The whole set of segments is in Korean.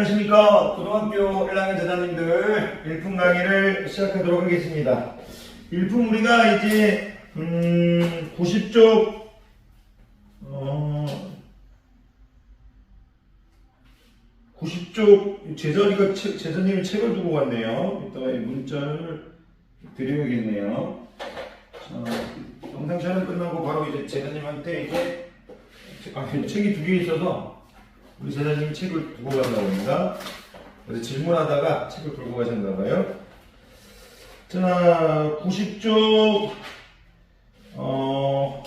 안녕하십니까. 고등학교 1학년 재단님들 일품 강의를 시작하도록 하겠습니다. 일품 우리가 이제, 음, 90쪽, 어, 90쪽 재전이가 책- 재전님이 책을 두고 갔네요. 이따가 이 문자를 드려야겠네요. 자, 영상 촬영 끝나고 바로 이제 재전님한테 이제 아, 책이 두 개 있어서 우리 제자님이 책을 두고 간다고 합니다. 그래서 질문하다가 책을 들고 가셨나 봐요. 자, 90쪽, 어,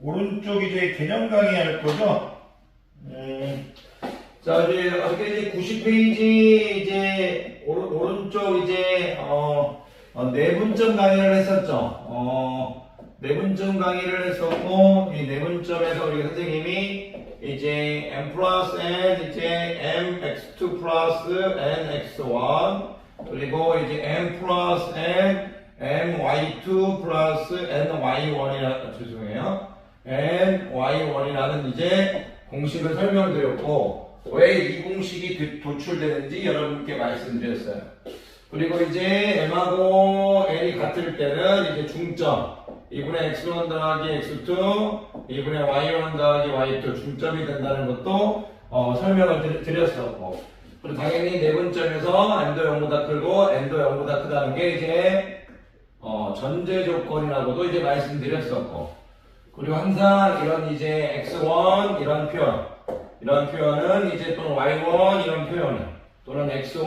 오른쪽 이제 개념 강의 할 거죠? 음, 자, 이제 어떻게 이제 90페이지 이제 오른, 오른쪽 이제, 어, 어, 내분점 강의를 했었죠. 어, 내분점 강의를 했었고, 이 내분점에서 우리 선생님이 이제 m 플러스 n 이제 mx2 플러스 nx1 그리고 이제 m 플러스 n my2 플러스 ny1이라 죄송해요 ny1이라는 이제 공식을 설명을 드렸고 왜 이 공식이 도- 도출되는지 여러분께 말씀드렸어요. 그리고 이제 m하고 n이 같을 때는 이제 중점 2분의 x1 더하기 x2 2분의 y1 더하기 y2 중점이 된다는 것도 어, 설명을 드, 드렸었고. 그리고 당연히 네분점에서 n도 0보다 크고 n도 0보다 크다는 게 이제 어, 전제 조건이라고도 이제 말씀드렸었고. 그리고 항상 이런 이제 x1 이런 표현 이런 표현은 이제 또는 y1 이런 표현은 또는 x1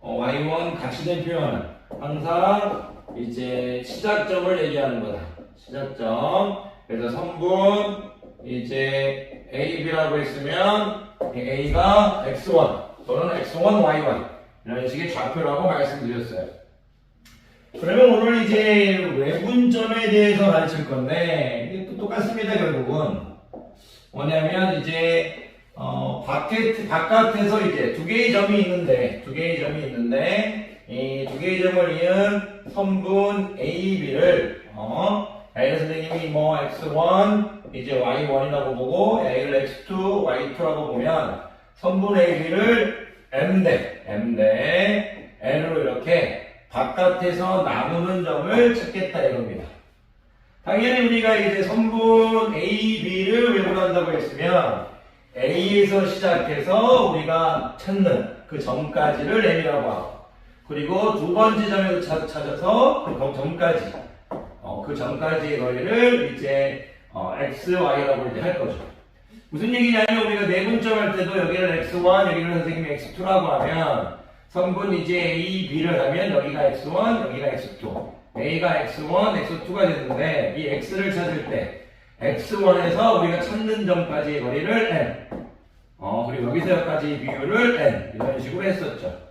어, y1 같이 된 표현은 항상 이제 시작점을 얘기하는 거다. 시작점. 그래서 선분 이제 a, b라고 했으면 이 a가 x1 또는 x1, y1 이런 식의 좌표라고 말씀드렸어요. 그러면 오늘 이제 외분점에 대해서 가르칠 건데 똑같습니다 결국은 뭐냐면 이제 어 바깥 바깥에서 이제 두 개의 점이 있는데 두 개의 점이 있는데 이 두 개의 점을 이은 선분 A, B를 어 A 선생님이 뭐 x1 이제 y1이라고 보고 A를 x2, y2라고 보면 선분 A, B를 m 대 m 대 n으로 이렇게 바깥에서 나누는 점을 찾겠다 이겁니다. 당연히 우리가 이제 선분 A, B를 외분한다고 했으면 A에서 시작해서 우리가 찾는 그 점까지를 M이라고 하고 그리고 두 번째 점에서 찾- 찾아서 그 점까지 어, 그 점까지의 거리를 이제 어, X, Y라고 이제 할 거죠. 무슨 얘기냐면 우리가 네분점 할 때도 여기는 X1, 여기는 선생님이 X2라고 하면 성분 이제 A, B를 하면 여기가 X1, 여기가 X2. A가 X1, X2가 됐는데 이 X를 찾을 때 X1에서 우리가 찾는 점까지의 거리를 N. 어, 그리고 여기서 여기까지 비율을 N. 이런 식으로 했었죠.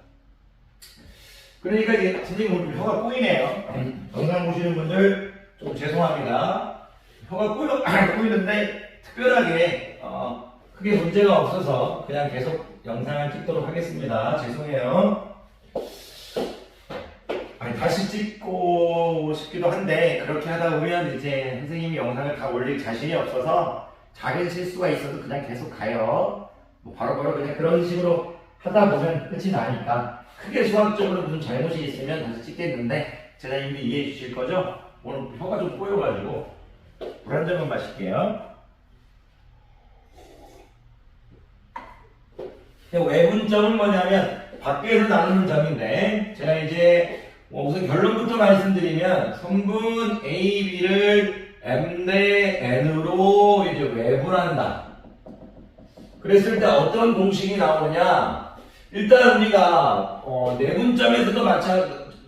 그러니까 이제 선생님 오늘 혀가 꼬이네요. 영상 보시는 분들 좀 죄송합니다. 혀가 꼬여, 꼬이는데 특별하게 어, 크게 문제가 없어서 그냥 계속 영상을 찍도록 하겠습니다. 죄송해요. 아니, 다시 찍고 싶기도 한데 그렇게 하다 보면 이제 선생님이 영상을 다 올릴 자신이 없어서 작은 실수가 있어도 그냥 계속 가요. 뭐 바로바로 그냥 그런 식으로 하다 보면 끝이 나니까 크게 수학적으로 무슨 잘못이 있으면 다시 찍겠는데 제자님도 이해해 주실 거죠? 오늘 혀가 좀 꼬여가지고 물 한 잔만 마실게요. 외분점은 뭐냐면 밖에서 나누는 점인데 제가 이제 뭐 우선 결론부터 말씀드리면 성분 A, B를 M 대 N으로 이제 외분한다. 그랬을 때 어떤 공식이 나오느냐? 일단 우리가 어, 내분점에서도 마찬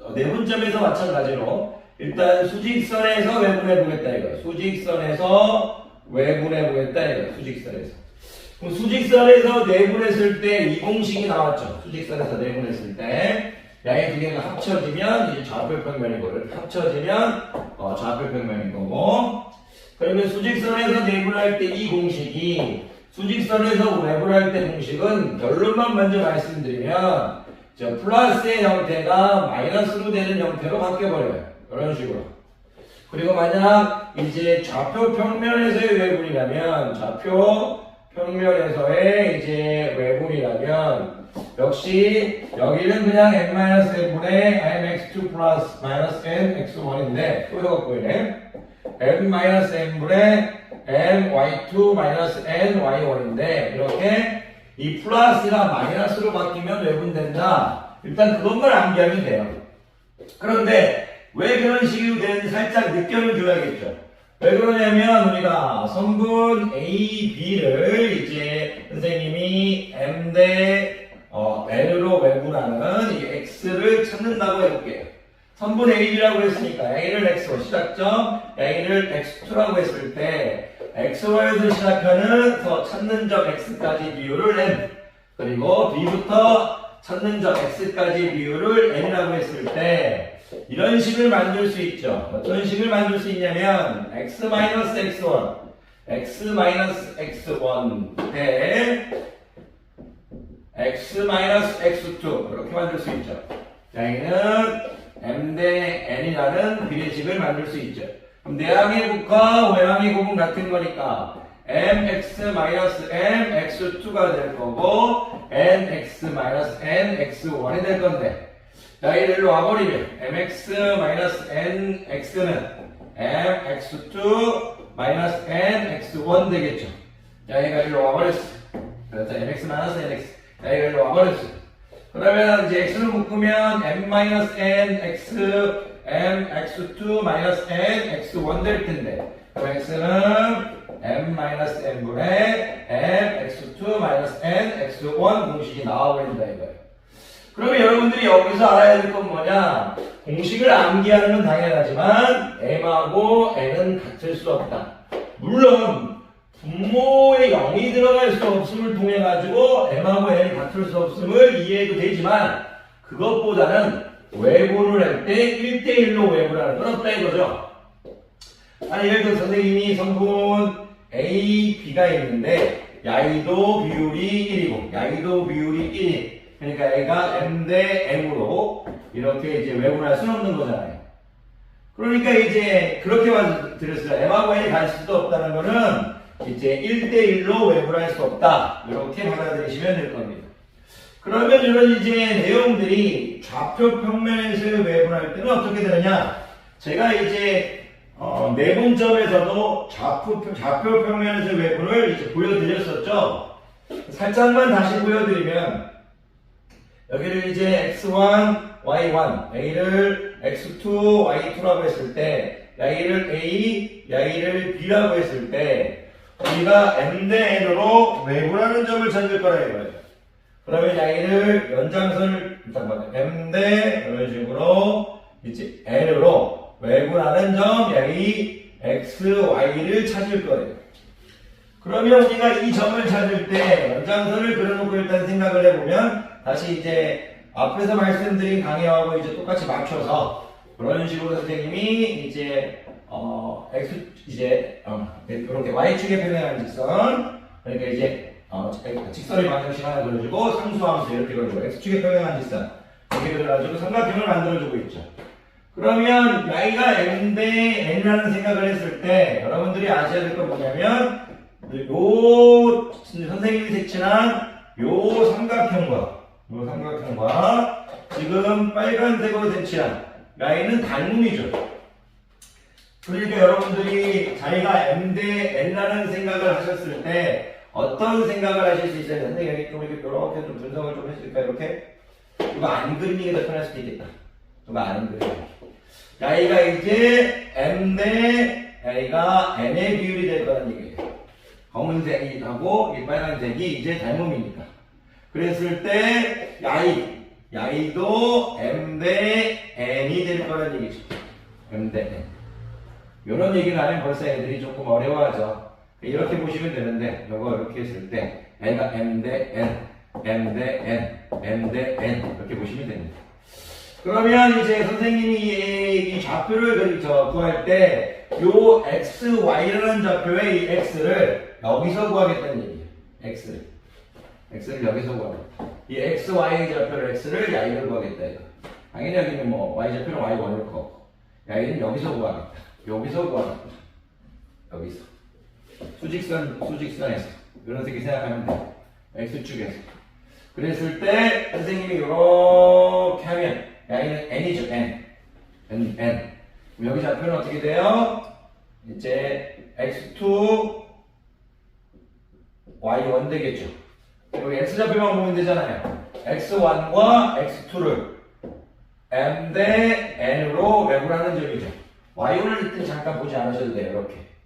어, 내분점에서 마찬가지로 일단 수직선에서 외분해 보겠다 이거. 수직선에서 외분해 보겠다 이거. 수직선에서. 그럼 수직선에서 내분했을 때 이 공식이 나왔죠. 수직선에서 내분했을 때 양의 두 개가 합쳐지면 이제 좌표평면이고 합쳐지면 어, 좌표평면인 거고 그러면 수직선에서 내분할 때 이 공식이 수직선에서 외분할 때 공식은 결론만 먼저 말씀드리면 저 플러스의 형태가 마이너스로 되는 형태로 바뀌어버려요. 이런 식으로. 그리고 만약 이제 좌표 평면에서의 외분이라면 좌표 평면에서의 이제 외분이라면 역시 여기는 그냥 n-n분의 mx2 플러스 마이너스 nx1인데 또 해갖고 있네 n-n분의 ny2 마이너스 ny1인데 이렇게 이 플러스가 마이너스로 바뀌면 외분된다 일단 그것만 암기하면 돼요. 그런데 왜 그런 식으로 되는지 살짝 느껴는 줘야겠죠. 왜 그러냐면 우리가 성분 A, B를 이제 선생님이 M 대 어, N으로 외분하는 이 X를 찾는다고 해볼게요. 성분 AB라고 했으니까 A를 X1 시작점, A를 X2라고 했을 때 X에서 시작하는 서 찾는 점 X까지 비율을 N 그리고 B부터 찾는 점 X까지 비율을 N이라고 했을 때 이런 식을 만들 수 있죠. 어떤 식을 만들 수 있냐면 x-x1, x-x1 대 x-x2 이렇게 만들 수 있죠. 여기는 m 대 n이라는 비례식을 만들 수 있죠. 내항의 국과 외항의 국은 같은 거니까 mx-m x2가 될 거고 nx-n x1이 될 건데 자, 이를 와버리면 mx-n x는 mx2 n x1 되겠죠. 자, 얘가 일로 와버렸어. 그래서 mx-n x. 자, 얘가 일로 와버렸어. 그러면 이제 x를 묶으면 m-n x m x2 n x1 될 텐데 그럼 x는 m-n분의 m x2 n x1 공식이 나와버린다 이거예요. 그러면 여러분들이 여기서 알아야 될 건 뭐냐? 공식을 암기하는 건 당연하지만 m하고 n은 같을 수 없다. 물론 분모에 0이 들어갈 수 없음을 통해 가지고 m하고 n이 같을 수 없음을 이해해도 되지만 그것보다는 외분을 할때 1대1로 외분하는 건 없다 이거죠. 아니 예를 들어 선생님이 성분 A, B가 있는데 야이도 비율이 1이고 야이도 비율이 1이 그러니까 A가 M 대 M으로 이렇게 이제 외분할 수는 없는 거잖아요. 그러니까 이제 그렇게만 드렸어요. M하고 N이 갈 수도 없다는 거는 이제 1대1로 외분할 수 없다. 이렇게 받아들이시면 될 겁니다. 그러면 이런 이제 내용들이 좌표 평면에서 외분할 때는 어떻게 되느냐? 제가 이제 어, 내분점에서도 좌표, 좌표 평면에서 외분을 이제 보여드렸었죠. 살짝만 다시 보여드리면 여기를 이제 x1, y1, a를 x2, y2라고 했을 때, 야이를 a, 야이를 b라고 했을 때, 우리가 m 대 n으로 외분하는 점을 찾을 거라 이거예요. 그러면 야이를 연장선을 잠깐만 m 대 이런 식으로 이제 n으로 외분하는 점 야이 x, y를 찾을 거예요. 그러면 우리가 이 점을 찾을 때 연장선을 그려놓고 일단 생각을 해보면 다시 이제 앞에서 말씀드린 강의하고 이제 똑같이 맞춰서 그런 식으로 선생님이 이제 어 x 이제 어, 이렇게 y축에 표현한 직선 그러니까 이제 어, 직선의 방정식 하나 그려주고 상수함수 이렇게 그려주고 x축에 표현한 직선 이렇게 그려가지고 삼각형을 만들어주고 있죠. 그러면 y가 m 대 n이라는 생각을 했을 때 여러분들이 아셔야 될 건 뭐냐면 요 선생님이 색칠한 요 삼각형과 요 삼각형과 지금 빨간색으로 색칠한 라인은 닮음이죠. 그러니까 여러분들이 자기가 M 대 N라는 생각을 하셨을 때 어떤 생각을 하실 수 있어요? 선생님 여기 좀 이렇게 이렇게 좀 분석을 좀 해줄까 이렇게? 이거 안 그리는 게 더 편할 수도 있겠다. 이거 안 그리는 Y가 이제 M 대 A가 N의 비율이 될 거라는 얘기예요. 검은색하고 이 빨간색이 이제 닮음이니까. 그랬을 때 야이, 야이도 M 대 N이 될 거라는 얘기죠. M 대 N. 이런 얘기를 하면 벌써 애들이 조금 어려워하죠. 이렇게 보시면 되는데 이거 이렇게 했을 때 N가 M 대 N, M 대 N, M 대 N 이렇게 보시면 됩니다. 그러면 이제 선생님이 이, 이 좌표를 저 구할 때 요 x, y라는 좌표의 이 x를 여기서 구하겠다는 얘기예요. x를. x를 여기서 구하겠다. 이 x, y 좌표를 x를 y를 구하겠다 이거. 당연히 여기는 뭐 y 좌표는 y1을 구하고 y는 여기서 구하겠다. 여기서 구하겠다. 여기서. 수직선, 수직선에서. 이런 식으로 생각하면 돼. x축에서. 그랬을 때 선생님이 이렇게 하면 y는 n이죠 n. n, n. 여기 좌표는 어떻게 돼요? 이제 x2 y1 되겠죠. 여기 x좌표만 보면 되잖아요. x1과 x2를 m 대 n으로 외부하는 점이죠. y를 이때 잠깐 보지 않으셔도 돼요. 이렇게.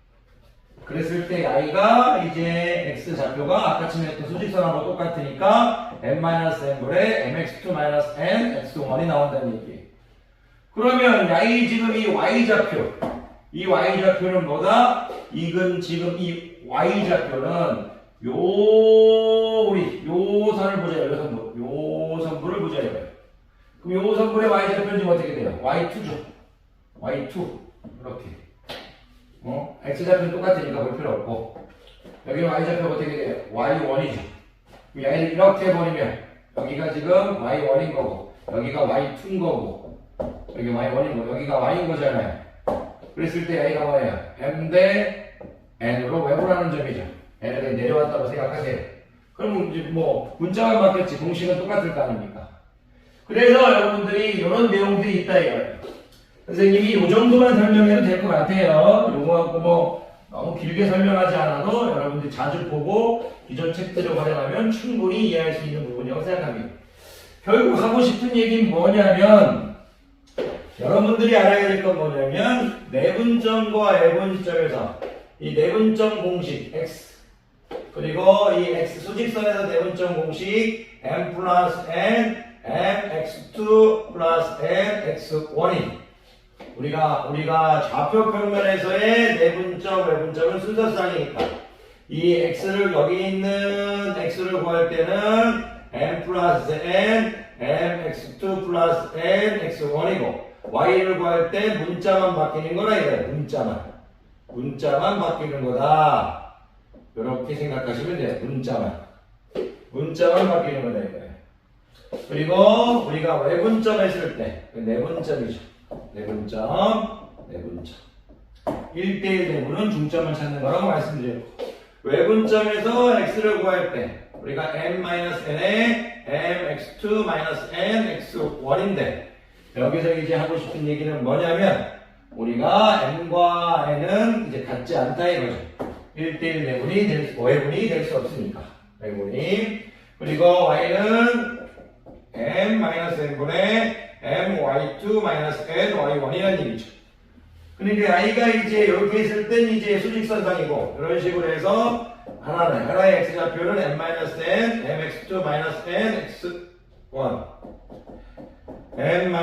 그랬을 때 i가 이제 x 좌표가 아까 쯤했던 수직선하고 똑같으니까 m-n분의 mx2-n x1이 나온다는 얘기예요. 그러면 i 지금 이 y 좌표 이 y 좌표는 뭐다? 이건 지금 이 y 좌표는 요 우리 요 선을 보자 요 선부 요 선부를 보자 이거예요. 그럼 요 선분의 y 좌표는 지금 어떻게 돼요? y2죠. y2 이렇게. 어? x 좌표는 똑같으니까 볼 필요 없고 여기 y 좌표가 어떻게 돼요? y1이죠. 얘를 이렇게 해버리면 여기가 지금 y1인 거고 여기가 y2인 거고 여기 y1인 거고 여기가 y인 거잖아요. 그랬을 때 y가 뭐예요? m 대 n으로 외부라는 점이죠. n을 내려왔다고 생각하세요. 그럼 이제 뭐 문자만 바뀌었지 공식은 똑같을 거 아닙니까? 그래서 여러분들이 이런 내용들이 있다 이거예요. 선생님이 이 정도만 설명해도 될 것 같아요. 요거 갖고 뭐 너무 길게 설명하지 않아도 여러분들이 자주 보고 기존 책들을 활용하면 충분히 이해할 수 있는 부분이라고 생각합니다. 결국 하고 싶은 얘기는 뭐냐면 여러분들이 알아야 될 건 뭐냐면 내분점과 내분점에서 이 내분점 공식 x 그리고 이 x 수직선에서 내분점 공식 m 플러스 n mx2 플러스 n x1이 우리가 우리가 좌표 평면에서의 내분점 외분점은 순서상이니까 이 x를 여기 있는 x를 구할 때는 m 플러스 n mx2 플러스 n x1이고 y를 구할 때 문자만 바뀌는 거라 이거예요 문자만. 문자만 바뀌는 거다. 이렇게 생각하시면 돼요 문자만. 문자만 바뀌는 거다 이거예요 그리고 우리가 외분점 했을 때 내분점이죠 내분점 내분점 1대1 내분은 중점을 찾는 거라고 말씀드렸고 외분점에서 x를 구할 때 우리가 m-n에 mx2-n x1인데 여기서 이제 하고 싶은 얘기는 뭐냐면 우리가 m과 n은 이제 같지 않다 이거죠. 1대1 내분이 될 수, 외분이 될 수 없으니까. 외분이. 그리고 y는 m-n분의 my2-n y1이라는 얘기죠. 그러니까 i가 이제 이렇게 있을 땐 이제 수직선상이고 이런 식으로 해서 하나는 하나의 x 좌표는 m-n, mx2-n, x1 n-n,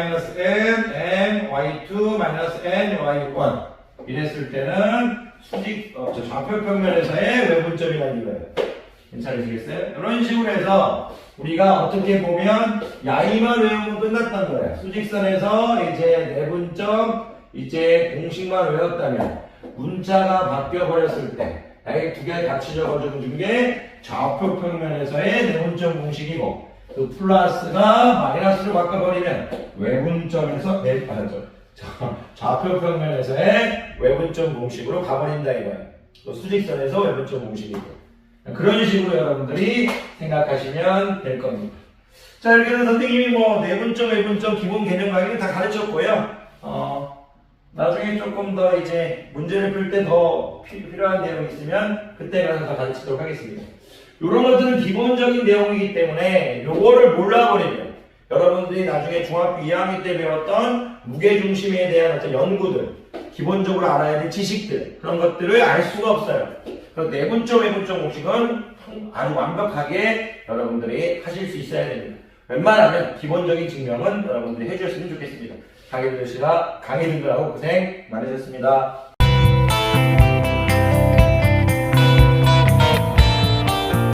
m, y2-n, y1 이랬을 때는 수직, 어, 저 좌표 평면에서의 외분점이라는 이거예요. 괜찮으시겠어요? 이런 식으로 해서 우리가 어떻게 보면 야이만 외우면 끝났단 거예요. 수직선에서 이제 내분점, 이제 공식만 외웠다면 문자가 바뀌어 버렸을 때 야이 두개 같이 적어주는 게 좌표 평면에서의 내분점 공식이고 그 플러스가 마이너스로 바꿔버리면 외분점에서 내 아, 저, 저, 좌표 평면에서의 외분점 공식으로 가버린다 이거예요. 또 수직선에서 외분점 공식이고 그런 식으로 여러분들이 생각하시면 될 겁니다. 자 이렇게 해서 선생님이 뭐 내분점, 외분점 기본 개념 강의를 다 가르쳤고요. 어, 나중에 조금 더 이제 문제를 풀 때 더 필요한 내용이 있으면 그때 가서 더 가르치도록 하겠습니다. 이런 것들은 기본적인 내용이기 때문에 요거를 몰라버리면 여러분들이 나중에 중학교 2학년 때 배웠던 무게중심에 대한 어떤 연구들, 기본적으로 알아야 될 지식들, 그런 것들을 알 수가 없어요. 그래서 내분점, 외분점 공식은 아주 완벽하게 여러분들이 하실 수 있어야 됩니다. 웬만하면 기본적인 증명은 여러분들이 해주셨으면 좋겠습니다. 강의 들으시라 강의 들으라고 고생 많으셨습니다.